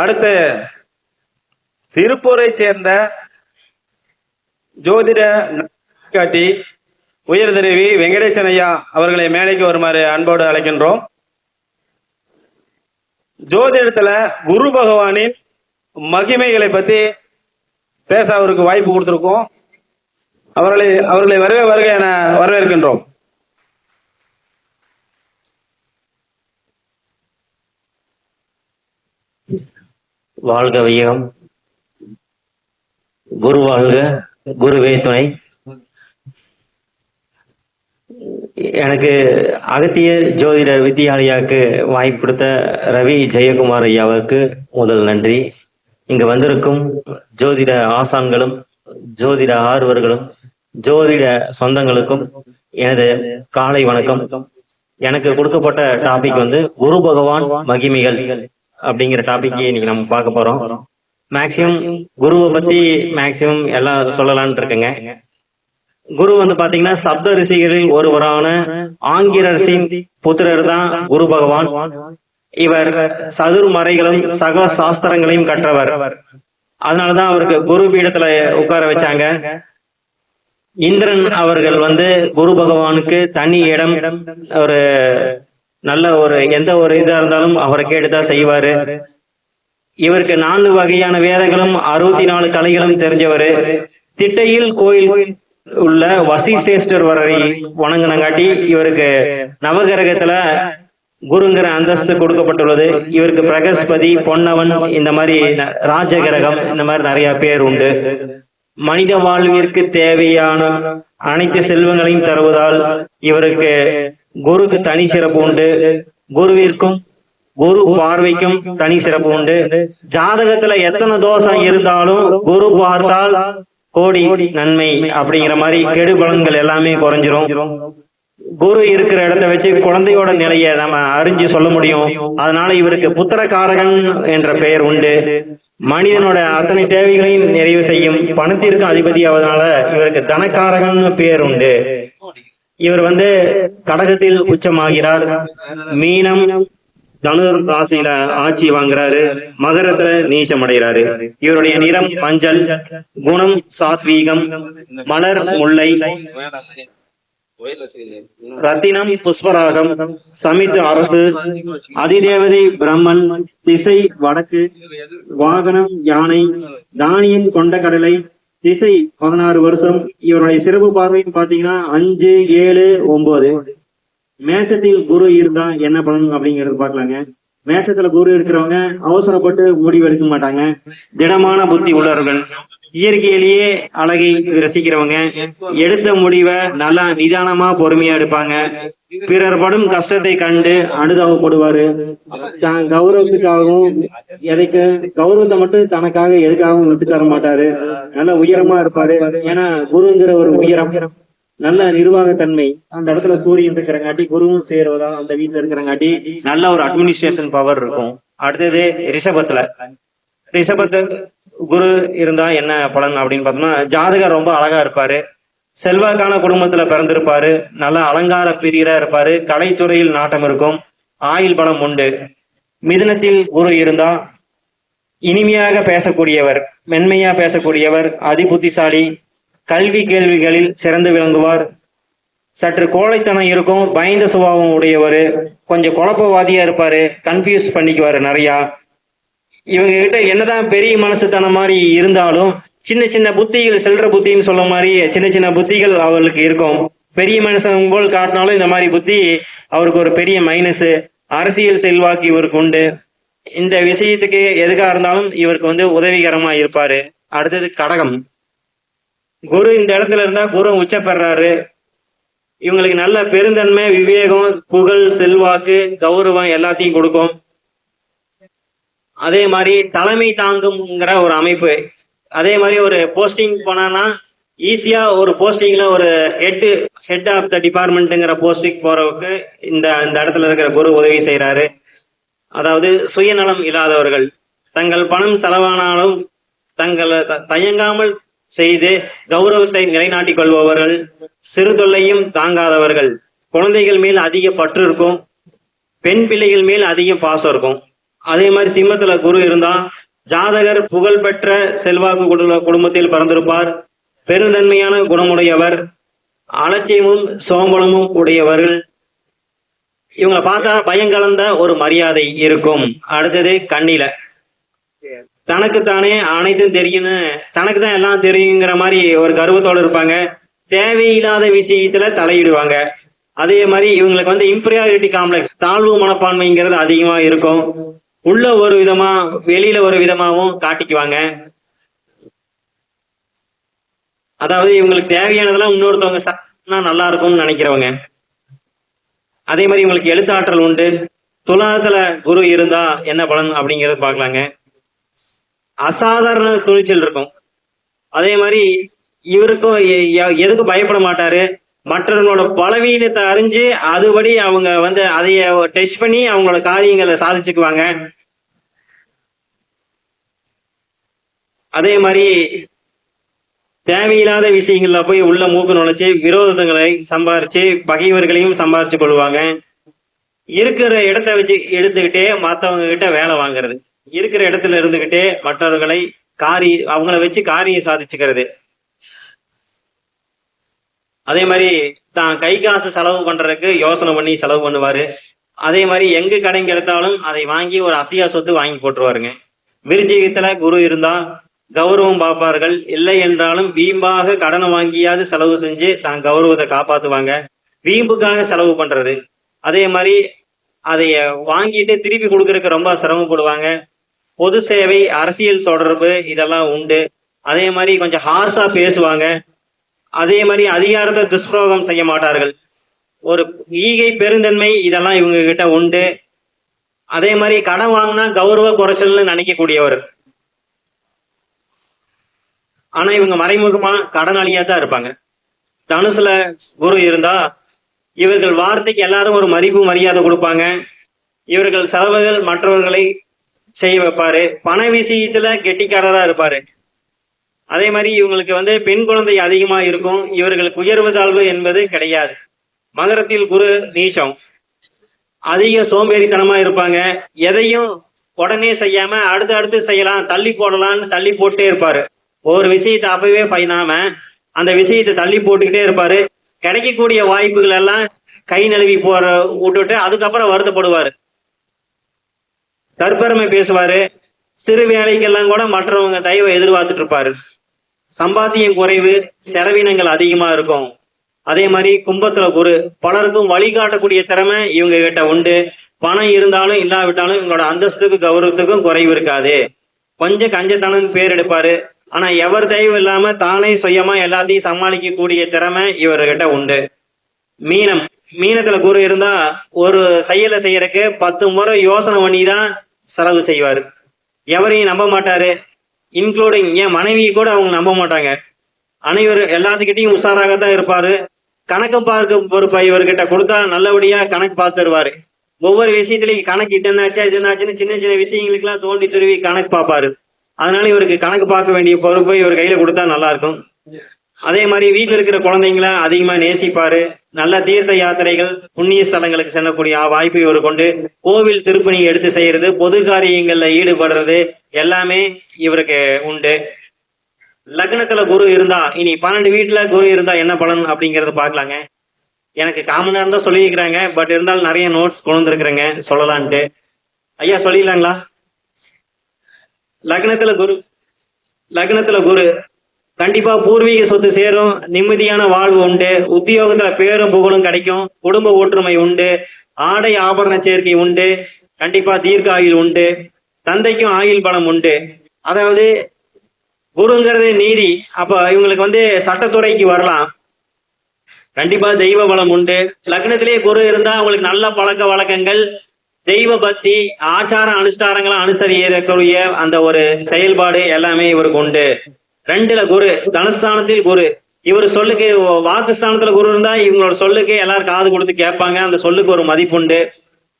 அடுத்து திருப்பூரை சேர்ந்த ஜோதிட காட்டி உயர்திருவி வெங்கடேசன் ஐயா அவர்களை மேடைக்கு வருமாறு அன்போடு அழைக்கின்றோம். ஜோதிடத்துல குரு பகவானின் மகிமைகளை பத்தி பேச அவருக்கு வாய்ப்பு கொடுத்திருக்கோம். அவர்களை அவர்களை வருக வருக என வரவேற்கின்றோம். வாழ்க வையகம். குரு வாழ்க குருவே துணை. எனக்கு அகத்திய ஜோதிடர் வித்தியாலயாவுக்கு வாய்ப்பு கொடுத்த ரவி ஜெயக்குமார் ஐயாவுக்கு முதல் நன்றி. இங்க வந்திருக்கும் ஜோதிட ஆசான்களும் ஜோதிட ஆர்வர்களும் ஜோதிட சொந்தங்களுக்கும் எனது காலை வணக்கம். எனக்கு கொடுக்கப்பட்ட டாபிக் வந்து குரு பகவான் மகிமைகள். அப்படிங்கிற டாபிக் இன்னைக்கு நம்ம பார்க்க போறோம். மேக்சிமம் குருவை பத்தி மேக்சிமம் எல்லாம் சொல்லலாம்னு இருக்கேங்க. குரு வந்து பாத்தீங்கன்னா சப்த ரிஷிகளில் ஒருவரான ஆங்கிரசின் புத்திரர் தான் குரு பகவான். இவர் சதுர் மறைகளும் சகல சாஸ்திரங்களையும் கற்றவர். அதனாலதான் அவருக்கு குரு பீடத்துல உட்கார வச்சாங்க. இந்திரன் அவர்கள் வந்து குரு பகவானுக்கு தனி இடம் ஒரு நல்ல ஒரு எந்த ஒரு இதா இருந்தாலும் அவரை கேட்டுதான் செய்வாரு. இவருக்கு நான்கு வகையான வேதங்களும் அறுபத்தி நாலு கலைகளும் தெரிஞ்சவர். திட்டையில் கோயில் உள்ள வசிசேஷ்டர் வரை வணங்கினங்காட்டி இவருக்கு நவகிரகத்துல குருங்கிற அந்தஸ்து கொடுக்கப்பட்டுள்ளது. இவருக்கு பிரகஸ்பதி பொன்னவன் இந்த மாதிரி ராஜகிரகம் இந்த மாதிரி நிறைய பேர் உண்டு. மனித வாழ்விற்கு தேவையான அனைத்து செல்வங்களையும் தருவதால் இவருக்கு குருக்கு தனி சிறப்பு உண்டு. குருவிற்கும் குரு பார்வைக்கும் தனி சிறப்பு உண்டு. ஜாதகத்துல எத்தனை தோஷம் இருந்தாலும் குரு பார்த்தால் கோடி நன்மை அப்படிங்கிற மாதிரி கெடு பலன்கள் எல்லாமே குறைஞ்சிரும். குரு இருக்கிற இடத்த வச்சு குழந்தையோட நிலையை நம்ம அறிஞ்சு சொல்ல முடியும். அதனால இவருக்கு புத்திரகாரகன் என்ற பெயர் உண்டு. மனிதனோட அத்தனை தேவைகளையும் நிறைவு செய்யும். பணத்திற்கும் அதிபதி ஆவதனால இவருக்கு தனக்காரகன் பெயர் உண்டு. இவர் வந்து கடகத்தில் உச்சமாகிறார். மீனம் தனுர் ராசியில ஆட்சி வாங்குறாரு. மகரத்துல நீச்சம் அடைகிறாரு இவருடைய நிறம் மஞ்சள். குணம் சாத்வீகம். மலர் முல்லை. ரத்தினம் புஷ்பராகம். சமித்து அரசு. அதிதேவதை பிரம்மன். திசை வடக்கு. வாகனம் யானை. தானியம் கொண்ட கடலை. திசை பதினாறு வருஷம். இவருடைய சிறப்பு பார்வைன்னு பாத்தீங்கன்னா அஞ்சு ஏழு ஒன்பது. மேசத்தில் குரு இருந்தா என்ன பண்ணணும் அப்படிங்கறது பாக்கலாங்க மேசத்துல குரு இருக்கிறவங்க அவசரப்பட்டு முடிவு எடுக்க மாட்டாங்க. திடமான புத்தி உள்ளவர்கள். இயற்கையிலேயே அழகை ரசிக்கிறவங்க எடுத்த முடிவை நல்லா நிதானமா பொறுமையா எடுப்பாங்க. பிறர் படும் கஷ்டத்தை கண்டு அனுதாபப்படுவாரு. தான் கௌரவத்துக்காகவும் எதைக்கு கௌரவத்தை மட்டும் தனக்காக எதுக்காகவும் விட்டு தர மாட்டாரு. நல்லா உயரமா இருப்பாரு. ஏன்னா குருங்கிற ஒரு உயரம் நல்ல நிர்வாகத்தன்மை. அந்த இடத்துல சூரியன் இருக்கிறங்காட்டி குருவும் சேருவதா அந்த வீட்டுல இருக்கிறங்காட்டி நல்ல ஒரு அட்மினிஸ்ட்ரேஷன் பவர் இருக்கும். அடுத்தது ரிஷபத்துல. ரிஷபத்து குரு இருந்தா என்ன பலன் அப்படின்னு பார்த்தோம்னா ஜாதகர் ரொம்ப அழகா இருப்பாரு. செல்வாக்கான குடும்பத்துல பிறந்திருப்பாரு. நல்ல அலங்கார பிரியரா இருப்பாரு. கலைத்துறையில் நாட்டம் இருக்கும். ஆயுள் பலம் உண்டு. மிதுனத்தில் குரு இருந்தா இனிமையாக பேசக்கூடியவர் மென்மையா பேசக்கூடியவர் அதிபுத்திசாலி கல்வி கேள்விகளில் சிறந்து விளங்குவார். சற்று கோழைத்தனம் இருக்கும். பயந்த சுபாவம் உடையவர். கொஞ்சம் குழப்பவாதியா இருப்பாரு. கன்ஃபியூஸ் பண்ணிக்குவாரு நிறையா. இவங்க கிட்ட என்னதான் பெரிய மனசுத்தனம் மாதிரி இருந்தாலும் சின்ன சின்ன புத்திகள் செல்ற புத்தின்னு சொல்ல மாதிரி சின்ன சின்ன புத்திகள் அவருக்கு இருக்கும். பெரிய மனுஷன் போல் காட்டினாலும் இந்த மாதிரி புத்தி அவருக்கு ஒரு பெரிய மைனஸ் அரசியல் செல்வாக்கு இவருக்கு உண்டு. இந்த விஷயத்துக்கு எதுக்காக இருந்தாலும் இவருக்கு வந்து உதவிகரமா இருப்பாரு. அடுத்தது கடகம். குரு இந்த இடத்துல இருந்தா குரு உச்ச பெறாரு இவங்களுக்கு நல்ல பெருந்தன்மை விவேகம் புகழ் செல்வாக்கு கௌரவம் எல்லாத்தையும் கொடுக்கும். அதே மாதிரி தலைமை தாங்குங்கிற ஒரு அமைப்பு. அதே மாதிரி ஒரு போஸ்டிங் போனான்னா ஈஸியா ஒரு போஸ்டிங்ல ஒரு ஹெட் ஹெட் ஆஃப் த டிபார்ட்மெண்ட்டுங்கிற போஸ்டிங் போறவுக்கு இந்த இந்த இடத்துல இருக்கிற குரு உதவி செய்யறாரு அதாவது சுயநலம் இல்லாதவர்கள். தங்கள் பணம் செலவானாலும் தங்களை த- தயங்காமல் செய்து கௌரவத்தை நிலைநாட்டிக் கொள்பவர்கள் சிறு தொல்லையும் தாங்காதவர்கள். குழந்தைகள் மேல் அதிக பற்று இருக்கும். பெண் பிள்ளைகள் மேல் அதிக பாசம் இருக்கும். அதே மாதிரி சிம்மத்துல குரு இருந்தா ஜாதகர் புகழ்பெற்ற செல்வாக்கு குடும்ப- குடும்பத்தில் பிறந்திருப்பார். பெருந்தன்மையான குணமுடையவர் அலட்சியமும் சோம்பலமும் உடையவர்கள். இவங்களை பார்த்தா பயம் கலந்த ஒரு மரியாதை இருக்கும். அடுத்தது கண்ணில. தனக்குத்தானே அனைத்தும் தெரியும்னு தனக்கு தான் எல்லாம் தெரியுங்கிற மாதிரி ஒரு கர்வத்தோடு இருப்பாங்க. தேவையில்லாத விஷயத்துல தலையிடுவாங்க. அதே மாதிரி இவங்களுக்கு வந்து இம்பீரியாரிட்டி காம்ப்ளெக்ஸ் தாழ்வு மனப்பான்மைங்கிறது அதிகமா இருக்கும். உள்ள ஒரு விதமா வெளியில ஒரு விதமாவும் காட்டிக்குவாங்க. அதாவது இவங்களுக்கு தேவையானதெல்லாம் இன்னொருத்தவங்க சாப்பிட்டா நல்லா இருக்கும்னு நினைக்கிறவங்க. அதே மாதிரி இவங்களுக்கு எழுத்தாற்றல் உண்டு. துலாத்துல குரு இருந்தா என்ன பலன் அப்படிங்கறத பார்க்கலாங்க. அசாதாரண துணிச்சல் இருக்கும். அதே மாதிரி இவருக்கும் எ- எதுக்கும் பயப்பட மாட்டாரு. மற்றவங்களோட பலவீனத்தை அறிஞ்சு அதுபடி அவங்க வந்து அதைய டெஸ்ட் பண்ணி அவங்களோட காரியங்களை சாதிச்சுக்குவாங்க. அதே மாதிரி தேவையில்லாத விஷயங்கள்ல போய் உள்ள மூக்கு நுழைச்சு விரோதங்களை சம்பாரிச்சு பகைவர்களையும் சம்பாரிச்சு கொள்வாங்க. இருக்கிற இடத்த வச்சு எடுத்துக்கிட்டே மத்தவங்க கிட்ட வேலை வாங்குறது. இருக்கிற இடத்துல இருந்துகிட்டே மற்றவர்களை காரி அவங்கள வச்சு காரியம் சாதிச்சுக்கிறது. அதே மாதிரி தான் கை காசு செலவு பண்றதுக்கு யோசனை பண்ணி செலவு பண்ணுவாரு. அதே மாதிரி எங்க கடன் கிடைத்தாலும் அதை வாங்கி ஒரு அசையா சொத்து வாங்கி போட்டுருவாருங்க. விருச்சிகத்துல குரு இருந்தா கௌரவம் பார்ப்பார்கள். இல்லை என்றாலும் வீம்பாக கடனை வாங்கியாவது செலவு செஞ்சு தான் கௌரவத்தை காப்பாத்துவாங்க. வீம்புக்காக செலவு பண்றது. அதே மாதிரி அதைய வாங்கிட்டு திருப்பி கொடுக்கறதுக்கு ரொம்ப சிரமப்படுவாங்க. பொது சேவை அரசியல் தொடர்பு இதெல்லாம் உண்டு. அதே மாதிரி கொஞ்சம் ஹார்ஸா பேசுவாங்க. அதே மாதிரி அதிகாரத்தை துஷ்பிரயோகம் செய்ய மாட்டார்கள். ஒரு ஈகை பெருந்தன்மை இதெல்லாம் இவங்க கிட்ட உண்டு. அதே மாதிரி கடன் வாங்கினா கௌரவ குறைச்சல்னு நினைக்கக்கூடியவர். ஆனா இவங்க மறைமுகமா கடனாளியா தான் இருப்பாங்க. தனுசுல குரு இருந்தா இவர்கள் வார்த்தைக்கு எல்லாரும் ஒரு மதிப்பு மரியாதை கொடுப்பாங்க. இவர்கள் செலவுகள் மற்றவர்களை செய்ய வைப்பாரு. பண விஷயத்துல கெட்டிக்காரரா இருப்பாரு. அதே மாதிரி இவங்களுக்கு வந்து பெண் குழந்தை அதிகமா இருக்கும். இவர்களுக்கு உயர்வு தாழ்வு என்பது கிடையாது. மகரத்தில் குரு நீச்சம். அதிக சோம்பேறித்தனமா இருப்பாங்க. எதையும் உடனே செய்யாம அடுத்து அடுத்து செய்யலாம் தள்ளி போடலாம்னு தள்ளி போட்டே இருப்பாரு. ஒவ்வொரு விஷயத்தை அப்பவே பயனாம அந்த விஷயத்தை தள்ளி போட்டுக்கிட்டே இருப்பாரு. கிடைக்கக்கூடிய வாய்ப்புகள் எல்லாம் கை நழுவி போற விட்டுட்டு அதுக்கப்புறம் வருத்தப்படுவாரு. தற்பெருமை பேசுவாரு. சிறு வேலைக்கெல்லாம் கூட மற்றவங்க தயவை எதிர்பார்த்துட்டு இருப்பாரு. சம்பாத்தியம் குறைவு செலவினங்கள் அதிகமா இருக்கும். அதே மாதிரி கும்பத்துல குரு பலருக்கும் வழிகாட்டக்கூடிய திறமை இவங்க கிட்ட உண்டு. பணம் இருந்தாலும் இல்லாவிட்டாலும் இவங்களோட அந்தஸ்துக்கும் கௌரவத்துக்கும் குறைவு இருக்காது. கொஞ்சம் கஞ்சத்தனம் பேர் எடுப்பாரு. ஆனா எவர் தயவு இல்லாம தானே சுயமா எல்லாத்தையும் சமாளிக்க கூடிய திறமை இவர்கிட்ட உண்டு. மீனம் மீனத்துல குரு இருந்தா ஒரு செயலை செய்யறதுக்கு பத்து முறை யோசனை பண்ணி தான் செலவு செய்வாரு. எவரையும் நம்ப மாட்டாரு. இன்க்ளூடிங் என் மனைவியை கூட அவங்க நம்ப மாட்டாங்க. அனைவரும் எல்லாத்துக்கிட்டையும் உஷாராக தான் இருப்பாரு. கணக்கு பார்க்க பொறுப்பை இவர்கிட்ட கொடுத்தா நல்லபடியா கணக்கு பார்த்து தருவாரு ஒவ்வொரு விஷயத்திலையும் கணக்கு இது என்னாச்சா இது சின்ன சின்ன விஷயங்களுக்கெல்லாம் தோண்டி துருவி கணக்கு பார்ப்பாரு. அதனால இவருக்கு கணக்கு பார்க்க வேண்டிய பொறுப்பை இவர் கையில கொடுத்தா நல்லா இருக்கும். அதே மாதிரி வீட்டில் இருக்கிற குழந்தைங்கள அதிகமா நேசிப்பாரு. நல்ல தீர்த்த யாத்திரைகள் புண்ணிய ஸ்தலங்களுக்கு செல்லக்கூடிய வாய்ப்பு இவர் கொண்டு கோவில் திருப்பணி எடுத்து செய்யறது பொது காரியங்கள்ல ஈடுபடுறது எல்லாமே இவருக்கு உண்டு. லக்னத்துல குரு இருந்தா இனி பன்னெண்டு வீட்டுல குரு இருந்தா என்ன பலன் அப்படிங்கறத பாக்கலாங்க எனக்கு காமனா இருந்தா சொல்லியிருக்கிறாங்க பட் இருந்தாலும் நிறைய நோட்ஸ் கொண்டு வந்துருக்குறேங்க சொல்லலான்ட்டு. ஐயா சொல்லிடலாங்களா? லக்னத்துல குரு. லக்னத்துல குரு. கண்டிப்பா பூர்வீக சொத்து சேரும். நிம்மதியான வாழ்வு உண்டு. உத்தியோகத்துல பேரும் புகழும் கிடைக்கும். குடும்ப ஒற்றுமை உண்டு. ஆடை ஆபரண சேர்க்கை உண்டு. கண்டிப்பா தீர்க்க ஆயுள் உண்டு. தந்தைக்கும் ஆயுள் பலம் உண்டு. அதாவது குருங்கிறது நீதி. அப்ப இவங்களுக்கு வந்து சட்டத்துறைக்கு வரலாம். கண்டிப்பா தெய்வ பலம் உண்டு. லக்னத்திலேயே குரு இருந்தா அவங்களுக்கு நல்ல பழக்க வழக்கங்கள். தெய்வ பக்தி ஆச்சார அனுஷ்டானங்களை அனுசரிக்கக்கூடிய அந்த ஒரு செயல்பாடு எல்லாமே இவருக்கு உண்டு. ரெண்டுல குரு தனஸ்தானத்தில் குரு. இவர் சொல்லுக்கு வாக்குஸ்தானத்துல குரு இருந்தா இவங்களோட சொல்லுக்கு எல்லாரும் காது கொடுத்து கேட்பாங்க. அந்த சொல்லுக்கு ஒரு மதிப்புண்டு.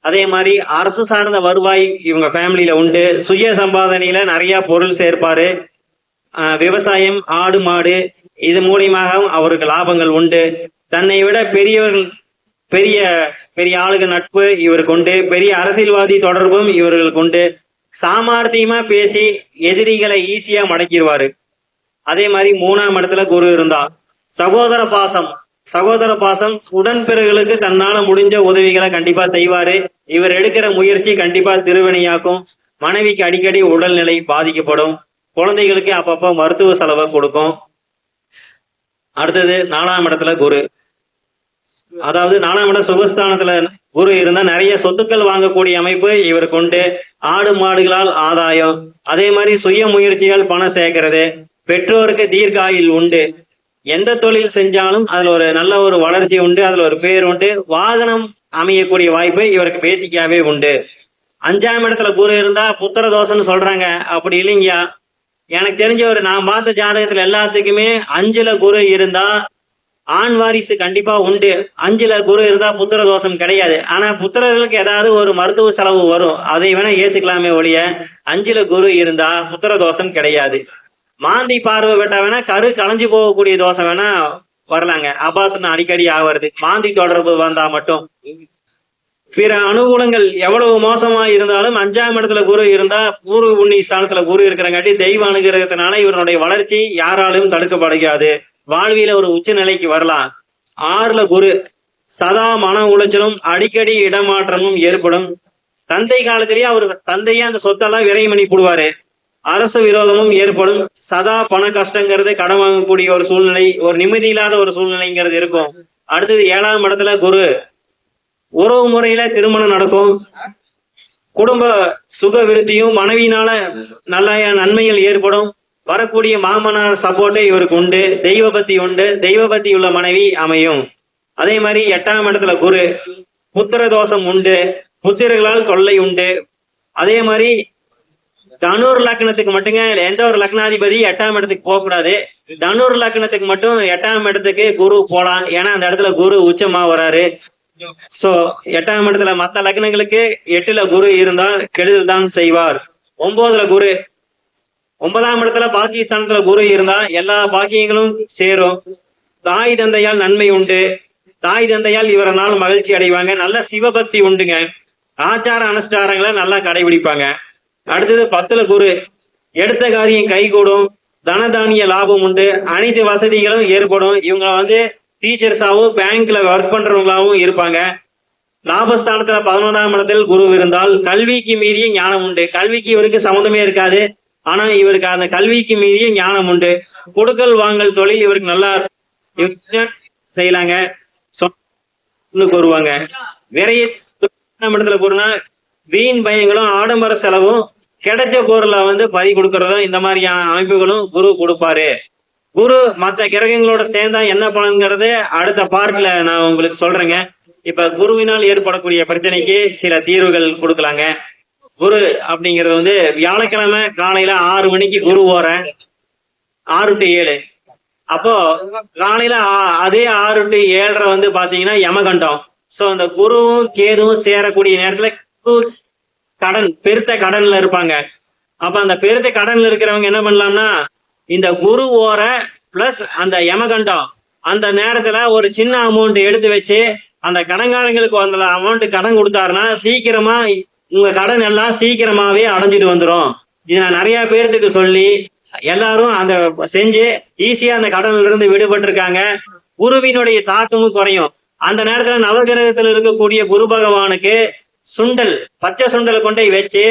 அதே மாதிரி அரசு சார்ந்த வருவாய் இவங்க ஃபேமிலியில உண்டு. சுய சம்பாதனையில நிறைய பொருள் சேர்ப்பாரு. விவசாயம் ஆடு மாடு. இது மூலியமாகவும் அவருக்கு லாபங்கள் உண்டு. தன்னை விட பெரியவர்கள் பெரிய பெரிய ஆளுக நட்பு இவர் கொண்டு பெரிய அரசியல்வாதி தொடர்பும் இவர்கள் கொண்டு சாமார்த்தியமா பேசி எதிரிகளை ஈஸியா மடக்கிடுவாரு. அதே மாதிரி மூணாம் இடத்துல குரு இருந்தா. சகோதர பாசம். சகோதர பாசம் உடன்பிறகுகளுக்கு தன்னால முடிஞ்ச உதவிகளை கண்டிப்பா செய்வாரு. இவர் எடுக்கிற முயற்சி கண்டிப்பா திருவினையாக்கும். மனைவிக்கு அடிக்கடி உடல்நிலை பாதிக்கப்படும். குழந்தைகளுக்கு அப்பப்போ மருத்துவ செலவை கொடுக்கும். அடுத்தது நாலாம் இடத்துல குரு. அதாவது நாலாம் இடம் சுகஸ்தானத்துல குரு இருந்தா நிறைய சொத்துக்கள் வாங்கக்கூடிய அமைப்பு இவருக்கு உண்டு ஆடு மாடுகளால் ஆதாயம். அதே மாதிரி சுய முயற்சிகள் பணம் சேர்க்கறது. பெற்றோருக்கு தீர்க்காயில் உண்டு. எந்த தொழில் செஞ்சாலும் அதுல ஒரு நல்ல ஒரு வளர்ச்சி உண்டு அதுல ஒரு பேர் உண்டு. வாகனம் அமையக்கூடிய வாய்ப்பு இவருக்கு பேசிக்காவே உண்டு. அஞ்சாம் இடத்துல குரு இருந்தா புத்திர தோஷம்னு சொல்றாங்க. அப்படி இல்லைங்கயா எனக்கு தெரிஞ்ச ஒரு நான் பார்த்த ஜாதகத்துல எல்லாத்துக்குமே அஞ்சுல குரு இருந்தா ஆண் வாரிசு கண்டிப்பா உண்டு. அஞ்சுல குரு இருந்தா புத்திர தோஷம் கிடையாது. ஆனா புத்திரர்களுக்கு ஏதாவது ஒரு மருத்துவ செலவு வரும். அதை வேணா ஏத்துக்கலாமே ஒழிய அஞ்சுல குரு இருந்தா புத்திர தோஷம் கிடையாது. மாந்தி பார்வை விட்டா வேணா கரு களைஞ்சு போகக்கூடிய தோஷம் வேணா வரலாங்க. அபாசனம் அடிக்கடி ஆவறது. மாந்தி தொடர்பு வந்தா மட்டும். பிற அனுகூலங்கள் எவ்வளவு மோசமா இருந்தாலும் அஞ்சாம் இடத்துல குரு இருந்தா பூர்வ புண்ணிய ஸ்தானத்துல குரு இருக்கிறங்காட்டி தெய்வ அனுகிரகத்தினால இவருடைய வளர்ச்சி யாராலும் தடுக்கப்படுகிறது வாழ்வியல ஒரு உச்ச நிலைக்கு வரலாம். ஆறுல குரு. சதா மன உளைச்சலும் அடிக்கடி இடமாற்றமும் ஏற்படும். தந்தை காலத்திலேயே அவர் தந்தையே அந்த சொத்தெல்லாம் விரைவு பண்ணி போடுவாரு. அரசு விரோதமும் ஏற்படும். சதா பண கஷ்டங்கிறது கடன் வாங்கக்கூடிய ஒரு சூழ்நிலை ஒரு நிம்மதி இல்லாத ஒரு சூழ்நிலைங்கிறது இருக்கும். அடுத்தது ஏழாம் இடத்துல குரு. உறவு முறையில திருமணம் நடக்கும். குடும்ப சுக விருத்தியும் மனைவியினால நல்ல நன்மைகள் ஏற்படும். வரக்கூடிய மாமனார் சப்போர்ட்டு இவருக்கு உண்டு தெய்வ பக்தி உண்டு தெய்வ பக்தி உள்ள மனைவி அமையும். அதே மாதிரி எட்டாம் இடத்துல குரு புத்திர தோஷம் உண்டு புத்திரர்களால் தொல்லை உண்டு. அதே மாதிரி தனூர் லக்னத்துக்கு மட்டுங்க எந்த ஒரு லக்னாதிபதி எட்டாம் இடத்துக்கு போகக்கூடாது. தனூர் லக்னத்துக்கு மட்டும் எட்டாம் இடத்துக்கு குரு போலாம். ஏன்னா அந்த இடத்துல குரு உச்சமா வராரு. சோ எட்டாம் இடத்துல மத்த லக்னங்களுக்கு எட்டுல குரு இருந்தால் கெடுதல் தான் செய்வார். ஒன்பதுல குரு ஒன்பதாம் இடத்துல பாகிஸ்தானத்துல குரு இருந்தா எல்லா பாக்கியங்களும் சேரும். தாய் தந்தையால் நன்மை உண்டு. தாய் தந்தையால் இவரனால் மகிழ்ச்சி அடைவாங்க. நல்ல சிவபக்தி உண்டுங்க. ஆச்சார அனுஷ்டாரங்களை நல்லா கடைபிடிப்பாங்க. அடுத்தது பத்துல குரு. எடுத்த காரியம் கைகூடும். தனதானிய லாபம் உண்டு. அனைத்து வசதிகளும் ஏற்படும். இவங்க வந்து டீச்சர்ஸாகவும் பேங்க்ல ஒர்க் பண்றவங்களாகவும் இருப்பாங்க. லாபஸ்தானத்துல பதினொன்றாம் இடத்தில் குரு இருந்தால் கல்விக்கு மீறிய ஞானம் உண்டு. கல்விக்கு இவருக்கு சம்மந்தமே இருக்காது. ஆனா இவருக்கு அந்த கல்விக்கு மீறிய ஞானம் உண்டு. கொடுக்கல் வாங்கல் தொழில் இவருக்கு நல்லா செய்யலாங்க. கூறுவாங்க. விரைய இடத்துல கூறுனா வீண் பயங்களும் ஆடம்பர செலவும் கிடைச்ச பொருளை வந்து பறி கொடுக்கறதும் இந்த மாதிரியான அமைப்புகளும் குரு கொடுப்பாரு. குரு மற்ற கிரகங்களோட சேர்ந்தா என்ன பலன்கிறது? அடுத்த பார்ட்ல நான் உங்களுக்கு சொல்றேங்க. இப்ப குருவினால் ஏற்படக்கூடிய பிரச்சனைக்கு சில தீர்வுகள் கொடுக்கலாங்க. குரு அப்படிங்கறது வந்து வியாழக்கிழமை காலையில ஆறு மணிக்கு குரு ஓரேன் ஆறு டு ஏழு. அப்போ காலையில ஆ- அதே ஆறு டு ஏழரை வந்து பாத்தீங்கன்னா யமகண்டம். சோ அந்த குருவும் கேதுவும் சேரக்கூடிய நேரத்துல கடன் பெருத்த கடன்ல இருப்பாங்க. அப்ப அந்த பெருத்த கடன்ல இருக்கிறவங்க என்ன பண்ணலாம்னா இந்த குரு ஓர பிளஸ் அந்த யமகண்டம் அந்த நேரத்துல ஒரு சின்ன அமௌண்ட் எடுத்து வச்சு அந்த கடன்காரங்களுக்கு அந்த அமௌண்ட் கடன் கொடுத்தாருன்னா சீக்கிரமா உங்க கடன் எல்லாம் சீக்கிரமாவே அடைஞ்சிட்டு வந்துரும். இது நான் நிறைய பேர்த்துக்கு சொல்லி எல்லாரும் அந்த செஞ்சு ஈஸியா அந்த கடன்ல இருந்து விடுபட்டு இருக்காங்க குருவினுடைய தாக்கமும் குறையும். அந்த நேரத்துல நவகிரகத்துல இருக்கக்கூடிய குரு பகவானுக்கு சுண்டல் பச்சை சுண்டலை கொண்டு போய் வச்சு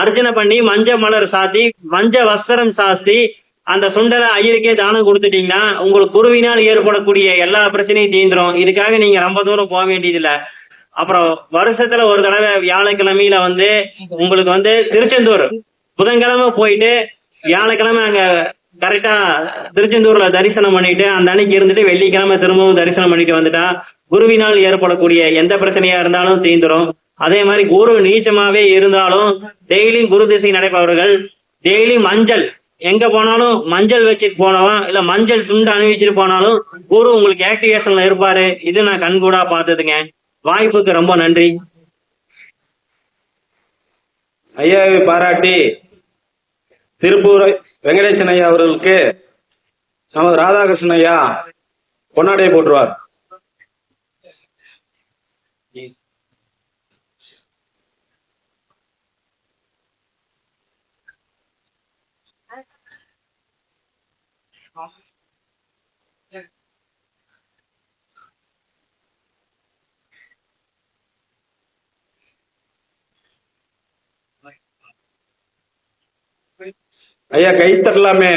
அர்ச்சனை பண்ணி மஞ்ச மலர் சாத்தி மஞ்ச வஸ்திரம் சாஸ்தி அந்த சுண்டலை ஐயருக்கே தானம் கொடுத்துட்டீங்கன்னா உங்களுக்கு குருவினால் ஏற்படக்கூடிய எல்லா பிரச்சனையும் தீந்துரும் இதுக்காக நீங்க ரொம்ப தூரம் போக வேண்டியதில்லை. அப்புறம் வருஷத்துல ஒரு தடவை வியாழக்கிழமையில வந்து உங்களுக்கு வந்து திருச்செந்தூர். புதன்கிழமை போயிட்டு வியாழக்கிழமை அங்க கரெக்டா திருச்செந்தூர்ல தரிசனம் பண்ணிட்டு அந்த அன்னைக்கு இருந்துட்டு வெள்ளிக்கிழமை திரும்பவும் தரிசனம் பண்ணிட்டு வந்துட்டா. குருவினால் ஏற்படக்கூடிய எந்த பிரச்சனையா இருந்தாலும் தீந்துரும். அதே மாதிரி குரு நீச்சமாவே இருந்தாலும் டெய்லியும் குரு திசை நடப்பவர்கள் டெய்லி மஞ்சள் எங்க போனாலும் மஞ்சள் வச்சுட்டு போனவன் இல்ல மஞ்சள் துண்டு அணிவிச்சுட்டு போனாலும் குரு உங்களுக்கு ஆக்டிவேஷன்ல இருப்பாரு. இது நான் கண்கூடா பார்த்ததுங்க. வாய்ப்புக்கு ரொம்ப நன்றி ஐயாவை பாராட்டி திருப்பூர் வெங்கடேசன் ஐயா அவர்களுக்கு நமது ராதாகிருஷ்ணன் ஐயா பொன்னாடை போட்டுருவார் Thank you. ஐயா கை தட்டலாமே.